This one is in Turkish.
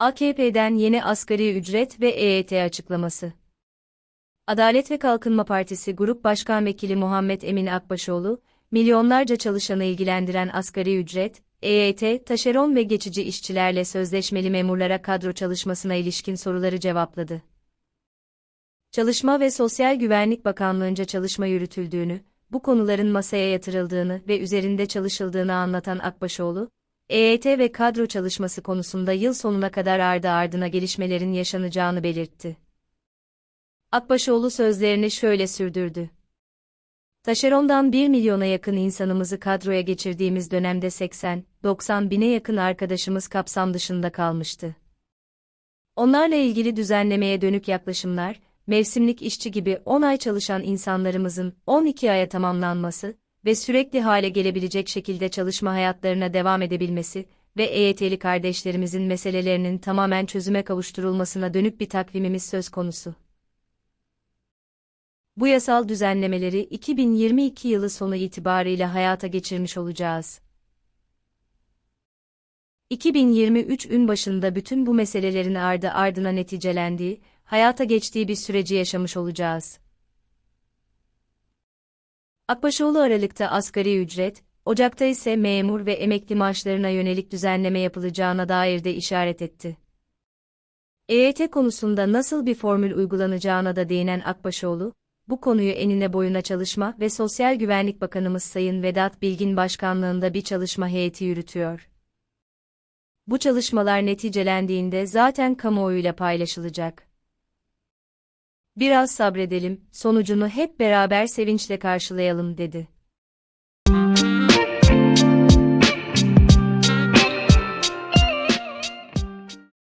AKP'den yeni asgari ücret ve EYT açıklaması. Adalet ve Kalkınma Partisi Grup Başkan Vekili Muhammed Emin Akbaşoğlu, milyonlarca çalışanı ilgilendiren asgari ücret, EYT, taşeron ve geçici işçilerle sözleşmeli memurlara kadro çalışmasına ilişkin soruları cevapladı. Çalışma ve Sosyal Güvenlik Bakanlığı'nca çalışma yürütüldüğünü, bu konuların masaya yatırıldığını ve üzerinde çalışıldığını anlatan Akbaşoğlu, EYT ve kadro çalışması konusunda yıl sonuna kadar ardı ardına gelişmelerin yaşanacağını belirtti. Akbaşoğlu sözlerini şöyle sürdürdü. Taşerondan 1 milyona yakın insanımızı kadroya geçirdiğimiz dönemde 80-90 bine yakın arkadaşımız kapsam dışında kalmıştı. Onlarla ilgili düzenlemeye dönük yaklaşımlar, mevsimlik işçi gibi 10 ay çalışan insanlarımızın 12 aya tamamlanması ve sürekli hale gelebilecek şekilde çalışma hayatlarına devam edebilmesi ve EYT'li kardeşlerimizin meselelerinin tamamen çözüme kavuşturulmasına dönük bir takvimimiz söz konusu. Bu yasal düzenlemeleri 2022 yılı sonu itibarıyla hayata geçirmiş olacağız. 2023'ün başında bütün bu meselelerin ardı ardına neticelendiği, hayata geçtiği bir süreci yaşamış olacağız. Akbaşoğlu Aralık'ta asgari ücret, Ocak'ta ise memur ve emekli maaşlarına yönelik düzenleme yapılacağına dair de işaret etti. EYT konusunda nasıl bir formül uygulanacağına da değinen Akbaşoğlu, bu konuyu enine boyuna çalışma ve Sosyal Güvenlik Bakanımız Sayın Vedat Bilgin başkanlığında bir çalışma heyeti yürütüyor. Bu çalışmalar neticelendiğinde zaten kamuoyuyla paylaşılacak. Biraz sabredelim, sonucunu hep beraber sevinçle karşılayalım dedi.